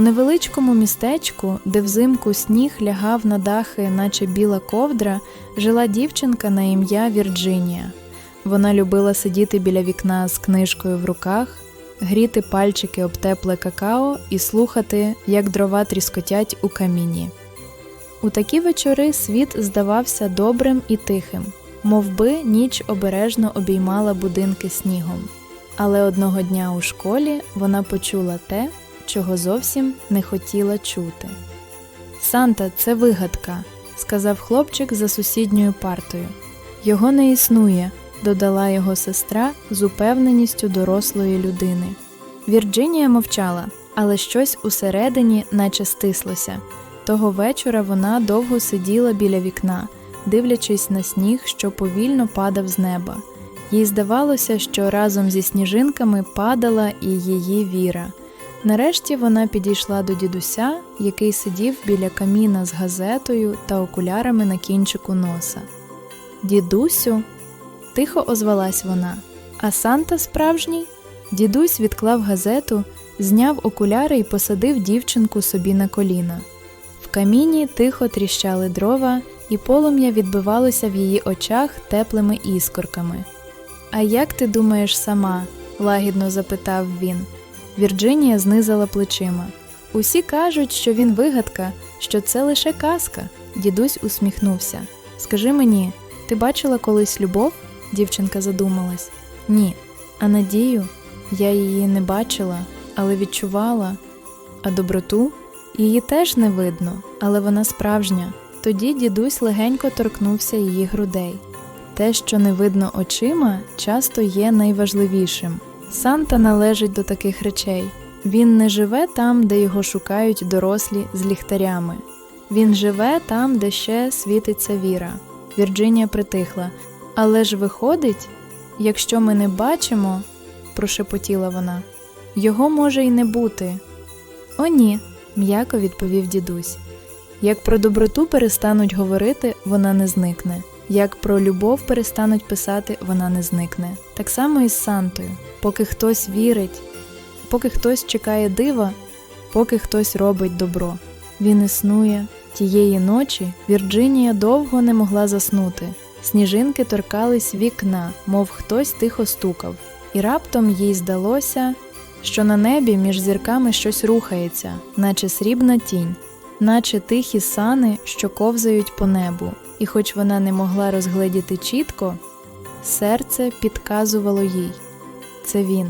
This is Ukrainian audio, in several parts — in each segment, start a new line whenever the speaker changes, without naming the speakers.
У невеличкому містечку, де взимку сніг лягав на дахи, наче біла ковдра, жила дівчинка на ім'я Вірджинія. Вона любила сидіти біля вікна з книжкою в руках, гріти пальчики об тепле какао і слухати, як дрова тріскотять у каміні. У такі вечори світ здавався добрим і тихим, мов би ніч обережно обіймала будинки снігом. Але одного дня у школі вона почула те, чого зовсім не хотіла чути. Санта, це вигадка, сказав хлопчик за сусідньою партою. Його не існує, додала його сестра з упевненістю дорослої людини. Вірджинія мовчала, але щось усередині наче стислося. Того вечора вона довго сиділа біля вікна, дивлячись на сніг, що повільно падав з неба. Їй здавалося, що разом зі сніжинками падала і її віра. Нарешті вона підійшла до дідуся, який сидів біля каміна з газетою та окулярами на кінчику носа. Дідусю, тихо озвалась вона. А Санта справжній? Дідусь відклав газету, зняв окуляри і посадив дівчинку собі на коліна. В каміні тихо тріщали дрова, і полум'я відбивалося в її очах теплими іскорками. А як ти думаєш сама? лагідно запитав він. Вірджинія знизила плечима. Усі кажуть, що він вигадка, що це лише казка. Дідусь усміхнувся. Скажи мені, ти бачила колись любов? Дівчинка задумалась. Ні. А надію я її не бачила, але відчувала. А доброту її теж не видно, але вона справжня. Тоді дідусь легенько торкнувся її грудей. Те, що не видно очима, часто є найважливішим. Санта належить до таких речей. Він не живе там, де його шукають дорослі з ліхтарями. Він живе там, де ще світиться віра. Вірджинія притихла. Але ж виходить, якщо ми не бачимо, прошепотіла вона, його може й не бути. О, ні, м'яко відповів дідусь. Як про доброту перестануть говорити, вона не зникне. Як про любов перестануть писати, вона не зникне. Так само і з Сантою. Поки хтось вірить, поки хтось чекає дива, поки хтось робить добро. Він існує. Тієї ночі Вірджинія довго не могла заснути. Сніжинки торкались вікна, мов хтось тихо стукав, і раптом їй здалося, що на небі між зірками щось рухається, наче срібна тінь, наче тихі сани, що ковзають по небу, і хоч вона не могла розгледіти чітко, серце підказувало їй це він.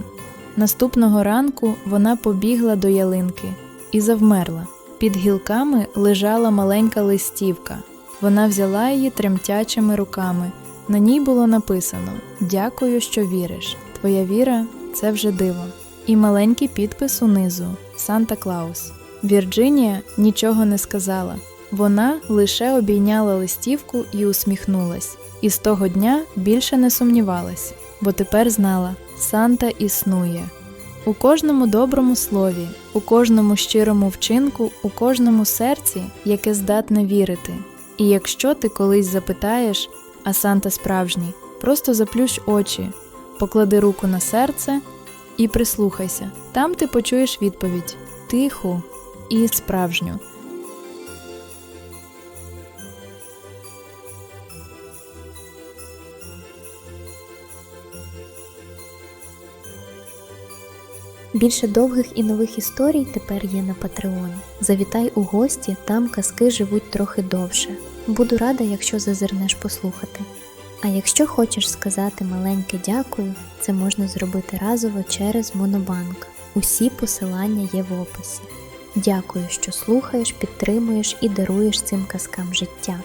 Наступного ранку вона побігла до ялинки і завмерла. Під гілками лежала маленька листівка. Вона взяла її тремтячими руками. На ній було написано Дякую, що віриш. Твоя віра це вже диво. І маленький підпис унизу Санта Клаус. Вірджинія нічого не сказала. Вона лише обійняла листівку і усміхнулась. І з того дня більше не сумнівалась, бо тепер знала Санта існує. У кожному доброму слові, у кожному щирому вчинку, у кожному серці, яке здатне вірити. І якщо ти колись запитаєш, а Санта справжній, просто заплющ очі, поклади руку на серце і прислухайся. Там ти почуєш відповідь тиху і справжню.
Більше довгих і нових історій тепер є на Patreon. Завітай у гості, там казки живуть трохи довше. Буду рада, якщо зазирнеш послухати. А якщо хочеш сказати маленьке дякую, це можна зробити разово через Монобанк. Усі посилання є в описі. Дякую, що слухаєш, підтримуєш і даруєш цим казкам життя.